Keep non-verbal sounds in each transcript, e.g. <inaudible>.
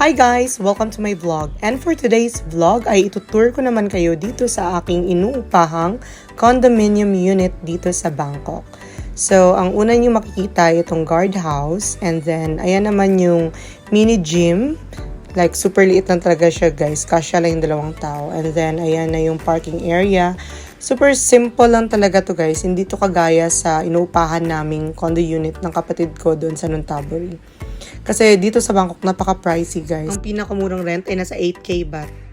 Hi guys! Welcome to my vlog. And for today's vlog ay itutour ko naman kayo dito sa aking inuupahang condominium unit dito sa Bangkok. So, ang una nyo makikita ay itong guardhouse and then ayan naman yung mini gym. Like, super liit lang talaga siya guys. Kasya lang yung dalawang tao. And then, ayan na yung parking area. Super simple lang talaga to guys. Hindi to kagaya sa inuupahan naming condo unit ng kapatid ko doon sa Nuntaburi. Kasi dito sa Bangkok, napaka-pricey guys. Ang pinakamurang rent ay nasa 8k baht.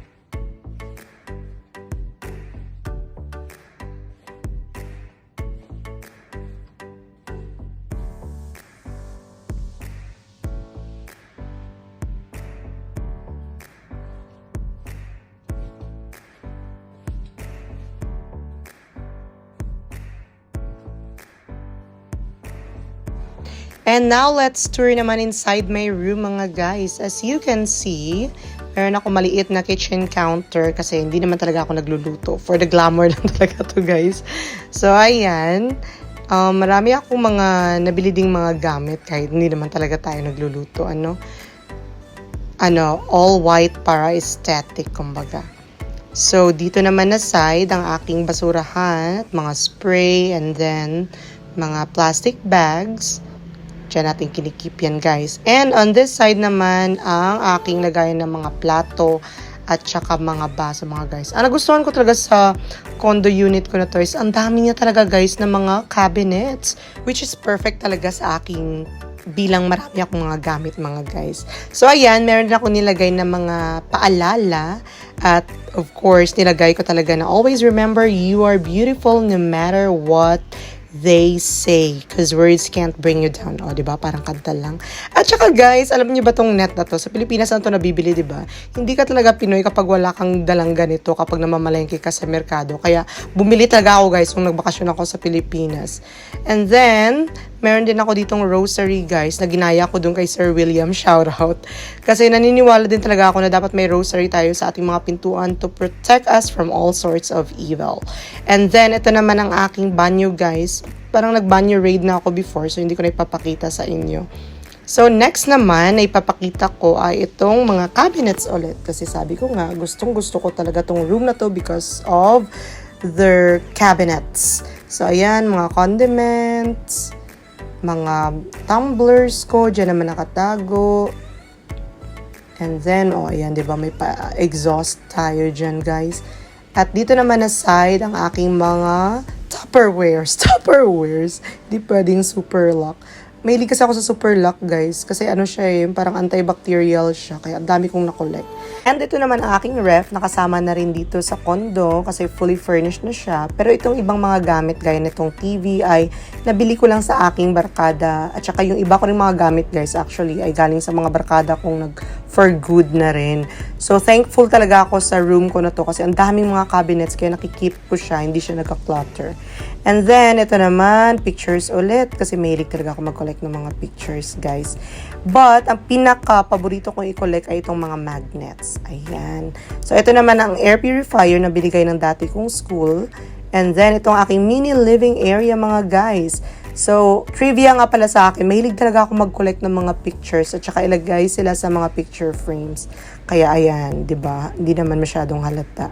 And now, let's tour naman inside my room mga guys. As you can see, meron ako maliit na kitchen counter kasi hindi naman talaga ako nagluluto. For the glamour <laughs> lang talaga to guys. So, ayan. Um, marami akong mga nabili ding mga gamit kahit hindi naman talaga tayo nagluluto. Ano? Ano, all white para aesthetic, kumbaga. So, dito naman na side ang aking basurahan mga spray and then mga plastic bags. Diyan natin kinikip yan guys. And on this side naman, ang aking lagayan ng mga plato at saka mga baso mga guys. Ang nagustuhan ko talaga sa condo unit ko na to is ang dami niya talaga guys ng mga cabinets which is perfect talaga sa aking bilang marami akong mga gamit mga guys. So ayan, meron ako nilagay na mga paalala at of course nilagay ko talaga na always remember you are beautiful no matter what they say because words can't bring you down. O, di ba? Parang kanta lang. At saka guys, alam niyo ba tong net na to? Sa Pilipinas na to nabibili, di ba? Hindi ka talaga Pinoy kapag wala kang dalang ganito kapag namamalengke ka sa merkado. Kaya bumili talaga ako guys nung nagbakasyon ako sa Pilipinas. And then, meron din ako ditong rosary guys na ginaya ko dun kay Sir William. Shout out. Kasi naniniwala din talaga ako na dapat may rosary tayo sa ating mga pintuan to protect us from all sorts of evil. And then, ito naman ang aking banyo guys parang nag-banyo raid na ako before so hindi ko na ipapakita sa inyo. So next naman na ipapakita ko ay itong mga cabinets ulit kasi sabi ko nga gustong gusto ko talaga tong room na to because of their cabinets. So ayan mga condiments, mga tumblers ko, dyan naman nakatago. And then, oh, ayan, di ba, may pa-exhaust tayo dyan, guys. At dito naman na side ang aking mga Tupperwares. <laughs> Tupperwares. Hindi pwedeng super lock. Mahilig kasi ako sa super lock, guys. Kasi ano siya eh, parang antibacterial siya. Kaya ang dami kong nakolect. And ito naman ang aking ref. Nakasama na rin dito sa condo kasi fully furnished na siya. Pero itong ibang mga gamit, gaya nitong TV, ay nabili ko lang sa aking barkada. At saka yung iba ko rin mga gamit, guys, actually, ay galing sa mga barkada kong nag for good na rin. So, thankful talaga ako sa room ko na to kasi ang daming mga cabinets kaya nakikip ko siya, hindi siya nagka-clutter. And then, ito naman, pictures ulit kasi mahilig talaga ako mag-collect ng mga pictures, guys. But, ang pinaka-paborito kong i-collect ay itong mga magnets. Ayan. So, ito naman ang air purifier na binigay ng dati kong school. And then, itong aking mini living area, mga guys. So, trivia nga pala sa akin, mahilig talaga ako mag-collect ng mga pictures at saka ilagay sila sa mga picture frames. Kaya ayan, 'di ba? Hindi naman masyadong halata.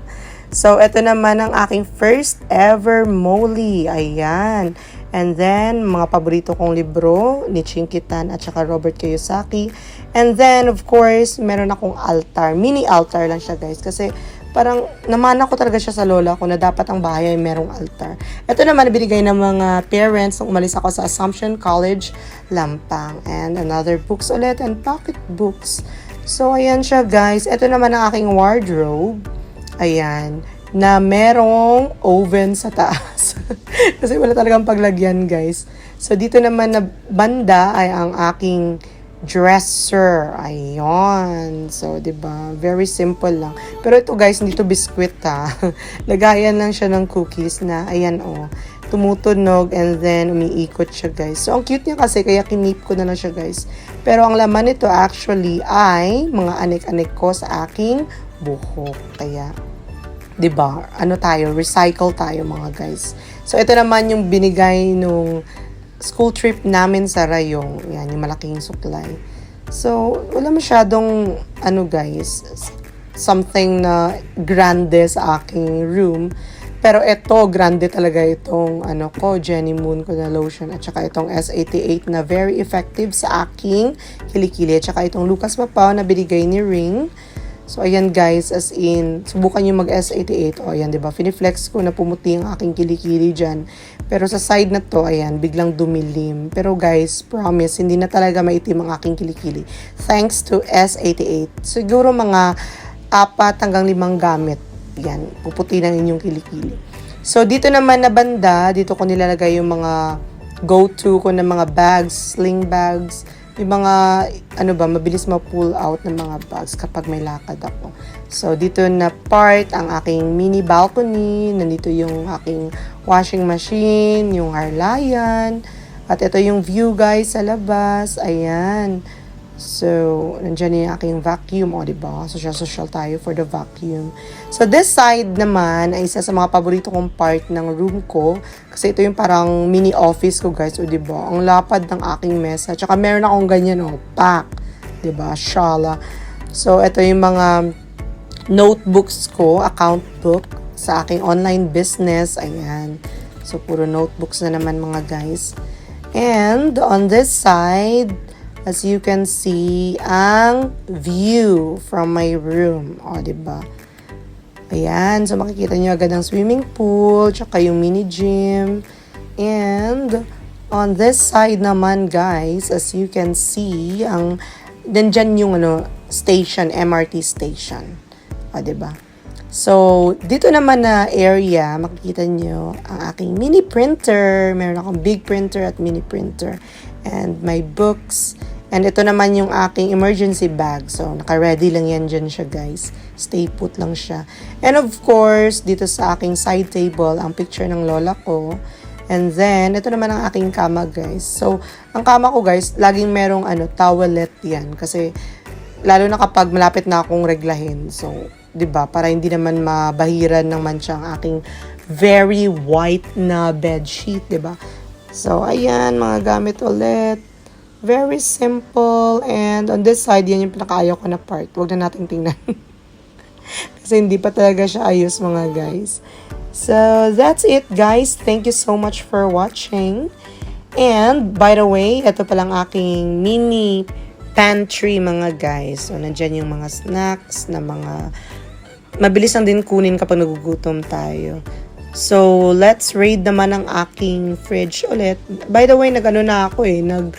So, ito naman ang aking first ever Molly. Ayan. And then, mga paborito kong libro ni Chinkitan at saka Robert Kiyosaki. And then, of course, meron akong altar. Mini altar lang siya, guys. Kasi, parang namana ko talaga siya sa lola ko na dapat ang bahay ay merong altar. Ito naman binigay ng mga parents nung umalis ako sa Assumption College, Lampang. And another books ulit and pocket books. So, ayan siya guys. Ito naman ang aking wardrobe. Ayan. Na merong oven sa taas. <laughs> Kasi wala talagang paglagyan guys. So, dito naman na banda ay ang aking dresser. Ayun. So, ba? Very simple lang. Pero ito guys, hindi to biscuit ha. <laughs> Lagayan lang siya ng cookies na ayan oh. Tumutunog and then umiikot siya guys. So, ang cute niya kasi kaya kinip ko na lang siya guys. Pero ang laman nito actually ay mga anik-anik ko sa aking buhok. Kaya 'di ba? Ano tayo, recycle tayo mga guys. So ito naman yung binigay nung school trip namin sa Rayong. Yan, yung malaking suklay. So, wala masyadong, ano guys, something na grande sa aking room. Pero ito, grande talaga itong ano ko, Jenny Moon ko na lotion at saka itong S88 na very effective sa aking kilikili. At saka itong Lucas Papaw na binigay ni Ring. So, ayan guys, as in, subukan nyo mag S88. O, ayan, di ba? Finiflex ko na pumuti ang aking kilikili dyan. Pero sa side na to, ayan, biglang dumilim. Pero guys, promise, hindi na talaga maitim ang aking kilikili. Thanks to S88. Siguro mga apat hanggang limang gamit. Yan, puputi ng inyong kilikili. So, dito naman na banda, dito ko nilalagay yung mga go-to ko na mga bags, sling bags, yung mga, ano ba, mabilis ma-pull out ng mga bags kapag may lakad ako. So, dito na part ang aking mini balcony, nandito yung aking washing machine, yung harlayan, at ito yung view guys sa labas, ayan. So, nandiyan yung aking vacuum, o diba? Social-social tayo for the vacuum. So, this side naman ay isa sa mga paborito kong part ng room ko. Kasi ito yung parang mini office ko, guys, o diba? Ang lapad ng aking mesa. Tsaka meron akong ganyan, o, pack. Diba? Shala. So, ito yung mga notebooks ko, account book sa aking online business. Ayan. So, puro notebooks na naman mga guys. And on this side, as you can see, ang view from my room. O, ba? Ayan. So, makikita nyo agad ang swimming pool, tsaka yung mini gym. And, on this side naman, guys, as you can see, ang, nandyan yung, ano, station, MRT station. O, ba? So, dito naman na area, makikita nyo ang aking mini printer. Meron akong big printer at mini printer. And my books. And ito naman yung aking emergency bag. So, naka-ready lang yan dyan siya, guys. Stay put lang siya. And of course, dito sa aking side table, ang picture ng lola ko. And then, ito naman ang aking kama, guys. So, ang kama ko, guys, laging merong ano, towelette yan. Kasi, lalo na kapag malapit na akong reglahin. So, 'di ba? Para hindi naman mabahiran ng mancha ang aking very white na bed sheet, 'di ba? So, ayan, mga gamit ulit. Very simple. And on this side, yan yung pinakaayaw ko na part. Huwag na natin tingnan. <laughs> Kasi hindi pa talaga siya ayos, mga guys. So, that's it, guys. Thank you so much for watching. And, by the way, ito palang aking mini pantry, mga guys. So, nandyan yung mga snacks na mga mabilis lang din kunin kapag nagugutom tayo. So, let's raid naman ang aking fridge ulit. By the way, nag-ano na ako eh, nag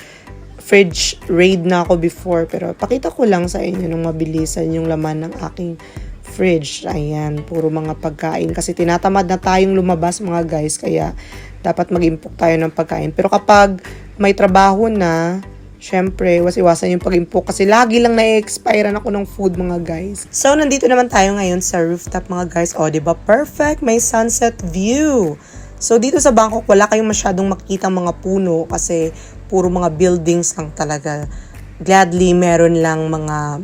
fridge raid na ako before. Pero pakita ko lang sa inyo nung mabilisan yung laman ng aking fridge. Ayan, puro mga pagkain. Kasi tinatamad na tayong lumabas mga guys. Kaya dapat mag-impok tayo ng pagkain. Pero kapag may trabaho na, Siyempre, was iwasan yung pag-impok kasi lagi lang na-expire ako ng food mga guys. So, nandito naman tayo ngayon sa rooftop mga guys. O, di ba Perfect! May sunset view! So, dito sa Bangkok, wala kayong masyadong makikita mga puno kasi puro mga buildings lang talaga. Gladly, meron lang mga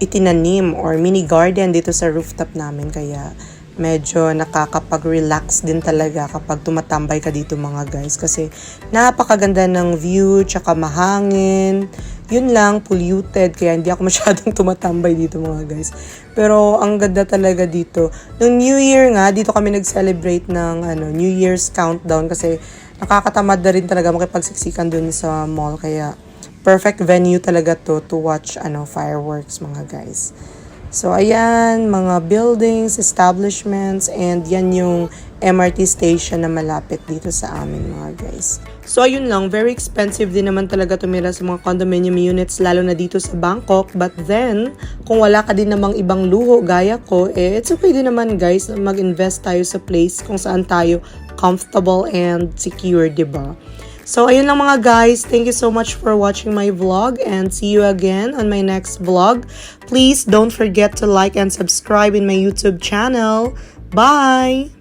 itinanim or mini garden dito sa rooftop namin. Kaya, medyo nakakapag-relax din talaga kapag tumatambay ka dito mga guys. Kasi napakaganda ng view tsaka mahangin. Yun lang polluted. Kaya hindi ako <laughs> masyadong tumatambay dito mga guys. Pero ang ganda talaga dito. Nung New Year nga dito kami nag-celebrate ng ano New Year's countdown. Kasi nakakatamad na rin talaga makipagsiksikan dun sa mall. Kaya perfect venue talaga to to watch ano fireworks mga guys So, ayan, mga buildings, establishments, and yan yung MRT station na malapit dito sa amin mga guys. So, ayun lang, very expensive din naman talaga tumira sa mga condominium units, lalo na dito sa Bangkok. But then, kung wala ka din namang ibang luho gaya ko, eh, it's okay din naman guys na mag-invest tayo sa place kung saan tayo comfortable and secure, ba? So, ayun lang mga guys. Thank you so much for watching my vlog and see you again on my next vlog. Please don't forget to like and subscribe in my YouTube channel. Bye!